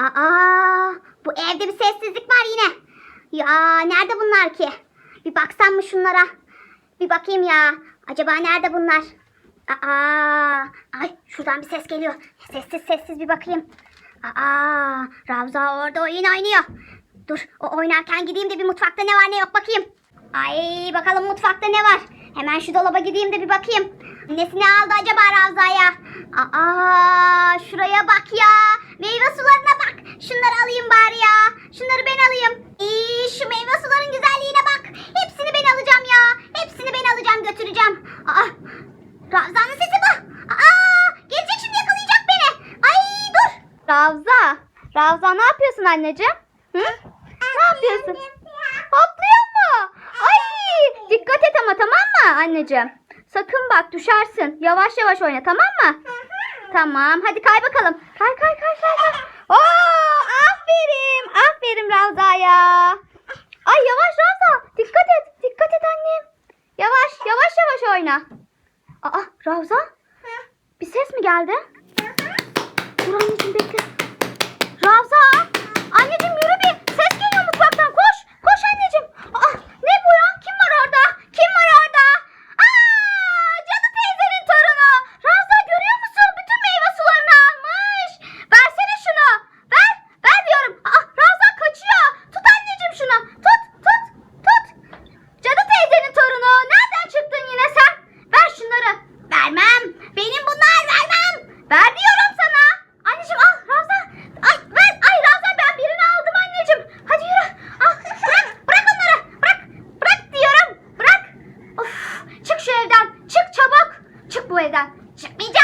Aa, bu evde bir sessizlik var yine. Ya nerede bunlar ki? Bir baksam mı şunlara? Bir bakayım ya. Acaba nerede bunlar? Aa, ay şuradan bir ses geliyor. Sessiz sessiz bir bakayım. Aa, Ravza orada oyun oynuyor. Dur o oynarken gideyim de bir mutfakta ne var ne yok bakayım. Ay bakalım mutfakta ne var. Hemen şu dolaba gideyim de bir bakayım. Annesi ne aldı acaba Ravza'ya? Aa şuraya bak ya. Meyve sularına. Şunları alayım bari ya. Şunları ben alayım. İyi şu meyve suların güzelliğine bak. Hepsini ben alacağım ya. Hepsini ben alacağım götüreceğim. Aa Ravza'nın sesi bu. Aa gelecek şimdi yakalayacak beni. Ay dur. Ravza. Ravza ne yapıyorsun anneciğim? Hı? Ne yapıyorsun? Hoplıyor mu? Ay dikkat et ama tamam mı anneciğim? Sakın bak düşersin. Yavaş yavaş oyna tamam mı? Tamam hadi kay bakalım. Kay. kay. oyna. Aa Ravza? Hı? Bir ses mi geldi? Buranın için bekle. じゃあ！